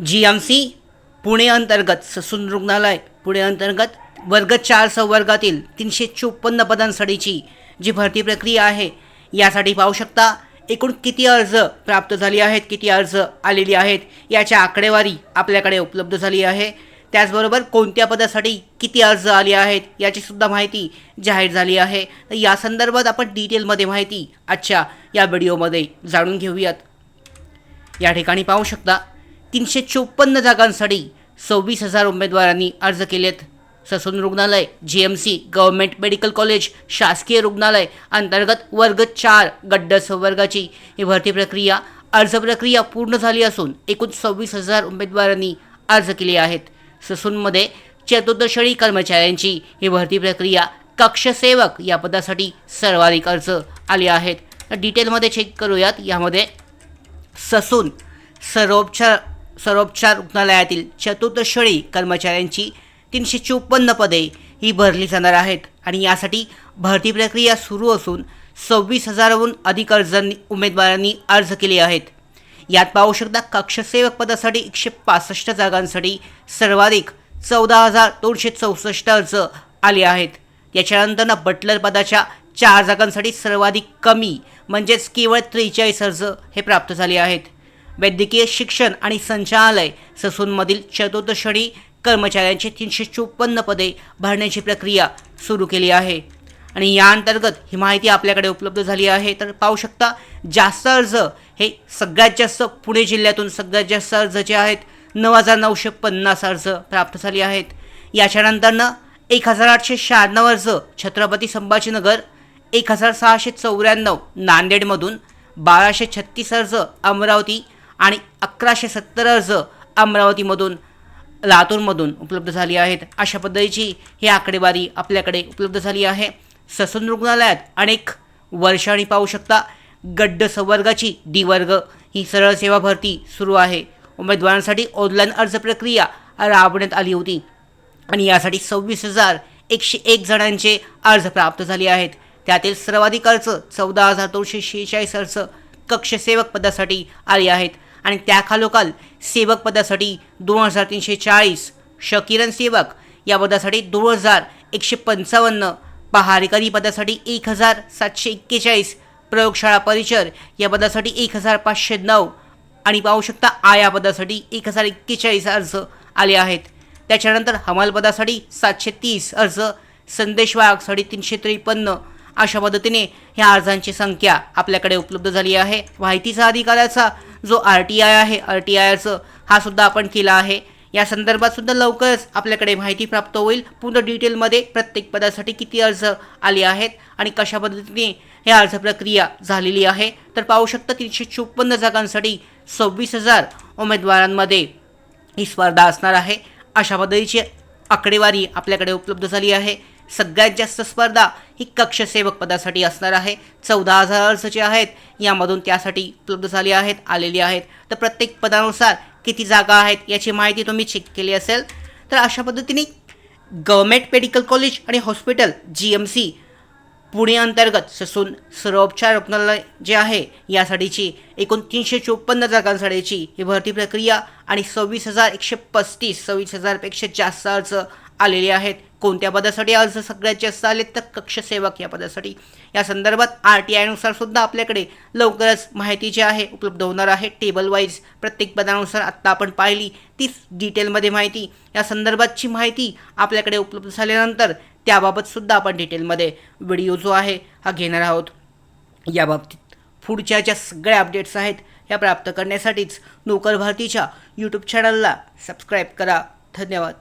जी M C Pune अंतर्गत Sassoon रुग्णालय पुणे अंतर्गत वर्ग चार संवर्गातील तीनशे चोपन्न पदांसाठीची जी भरती प्रक्रिया आहे यासाठी पाहू शकता एकूण किती अर्ज प्राप्त झाली आहेत किती अर्ज आलेली आहेत याच्या आकडेवारी आपल्याकडे उपलब्ध झाली आहे. त्याचबरोबर कोणत्या पदासाठी किती अर्ज आले आहेत याची सुद्धा माहिती जाहीर झाली आहे. तर या संदर्भात आपण डिटेलमध्ये माहिती आजच्या या व्हिडिओमध्ये जाणून घेऊयात. या ठिकाणी पाहू शकता तीनशे चोपन्न जागांसाठी सव्वीस हजार उमेदवारांनी अर्ज केलेत. ससून रुग्णालय G M C government medical college शासकीय रुग्णालय अंतर्गत वर्ग चार गड्ड संवर्गाची ही भरती प्रक्रिया अर्ज प्रक्रिया पूर्ण झाली असून एकूण सव्वीस हजार उमेदवारांनी अर्ज केले आहेत. ससूनमध्ये चतुर्दशळी कर्मचाऱ्यांची ही भरती प्रक्रिया कक्षसेवक या पदासाठी सर्वाधिक अर्ज आले आहेत. तर डिटेलमध्ये चेक करूयात. यामध्ये ससून सर्वोपचार सर्वोपचार रुग्णालयातील चतुर्थश्रेणी कर्मचाऱ्यांची तीनशे चोपन्न पदे ही भरली जाणार आहेत आणि यासाठी भरती प्रक्रिया सुरू असून सव्वीस हजाराहून अधिक अर्जांनी उमेदवारांनी अर्ज केले आहेत. यात पाहू शकता कक्षसेवक पदासाठी एकशे पासष्ट जागांसाठी सर्वाधिक चौदा हजार दोनशे चौसष्ट अर्ज आले आहेत. त्याच्यानंतर बटलर पदाच्या चार जागांसाठी सर्वाधिक कमी म्हणजेच केवळ त्रेचाळीस अर्ज हे प्राप्त झाले आहेत. वैद्यकीय शिक्षण आणि संचालय ससूनमधील चतुर्थश्रेणी कर्मचाऱ्यांची तीनशे चोपन्न पदे भरण्याची प्रक्रिया सुरू केली आहे. आणि या अंतर्गत ही माहिती आपल्याकडे उपलब्ध झाली आहे. तर पाहू शकता जास्त अर्ज हे सगळ्यात जास्त पुणे जिल्ह्यातून सगळ्यात जास्त अर्ज जे आहेत नऊ हजार नऊशे पन्नास अर्ज प्राप्त झाले आहेत. याच्यानंतरनं एक हजार आठशे शहाण्णव अर्ज छत्रपती संभाजीनगर एक हजार सहाशे चौऱ्याण्णव नांदेडमधून बाराशे छत्तीस अर्ज अमरावती आणि अकराशे सत्तर अर्ज अमरावतीमधून लातूरमधून उपलब्ध झाली आहेत. अशा पद्धतीची ही आकडेवारी आपल्याकडे उपलब्ध झाली आहे. ससून रुग्णालयात अनेक वर्षांनी पाहू शकता गड्ड संवर्गाची डी वर्ग ही सरळ सेवा भरती सुरू आहे. उमेदवारांसाठी ऑनलाईन अर्ज प्रक्रिया राबवण्यात आली होती. आणि यासाठी सव्वीस हजार एकशे एक जणांचे अर्ज प्राप्त झाले आहेत. त्यातील सर्वाधिक अर्ज चौदा हजार दोनशे शेहेचाळीस अर्ज कक्षसेवक पदासाठी आले आहेत. आणि त्याखालोखाल सेवक पदासाठी दोन हजार तीनशे चाळीस शकिरन सेवक या पदासाठी दोन हजार एकशे पंचावन्न पहारेकरी पदासाठी एक हजार सातशे एक्केचाळीस प्रयोगशाळा परिचर या पदासाठी एक हजार पाचशे नऊ आणि पाहू शकता आया पदासाठी एक हजार एक्केचाळीस अर्ज आले आहेत. त्याच्यानंतर हमाल पदासाठी सातशे तीस अर्ज संदेशवाहकसाठी तीनशे त्रेपन्न अशा पद्धतीने ह्या अर्जांची संख्या आपल्याकडे उपलब्ध झाली आहे. माहितीचा अधिकाराचा जो आर टी आय आहे आर टी आयचं हा सुद्धा आपण केला आहे. या संदर्भात सुद्धा लवकरच आपल्याकडे माहिती प्राप्त होईल. पूर्ण डिटेलमध्ये प्रत्येक पदासाठी किती अर्ज आले आहेत आणि कशा पद्धतीने हे अर्ज प्रक्रिया झालेली आहे. तर पाहू शकता तीनशे चोपन्न जागांसाठी सव्वीस हजार उमेदवारांमध्ये ही स्पर्धा असणार आहे. अशा पद्धतीची आकडेवारी आपल्याकडे उपलब्ध झाली आहे. सगळ्यात जास्त स्पर्धा ही कक्षसेवक पदासाठी असणार आहे. चौदा हजार अर्ज जे आहेत. यामधून त्यासाठी उपलब्ध झाली आहेत आलेली आहेत. तर प्रत्येक पदानुसार किती जागा आहेत याची माहिती तुम्ही चेक केली असेल. तर अशा पद्धतीने गव्हर्मेंट मेडिकल कॉलेज आणि hospital G M C Pune अंतर्गत ससून सर्वोपचार रुग्णालय जे आहे यासाठीची एकूण तीनशे चोपन्न जागांसाठीची ही भरती प्रक्रिया आणि सव्वीस हजार एकशे पस्तीस सव्वीस हजारपेक्षा जास्त अर्ज आलेले आहेत. कोणत्या पदासाठी अर्ज सगळ्यात जास्त आले तर कक्षसेवक या पदासाठी. या संदर्भात आर टी आयनुसार सुद्धा आपल्याकडे लवकरच माहिती जी आहे उपलब्ध होणार आहे. टेबल वाईज प्रत्येक पदानुसार आत्ता आपण पाहिली तीच डिटेलमध्ये माहिती. या संदर्भातची माहिती आपल्याकडे उपलब्ध झाल्यानंतर त्याबाबत सुद्धा आपण डिटेलमध्ये व्हिडिओ जो आहे हा घेणार आहोत. याबाबतीत पुढच्या ज्या सगळ्या अपडेट्स आहेत ह्या प्राप्त करण्यासाठीच नोकर भारतीच्या यूट्यूब चॅनलला सबस्क्राईब करा. धन्यवाद.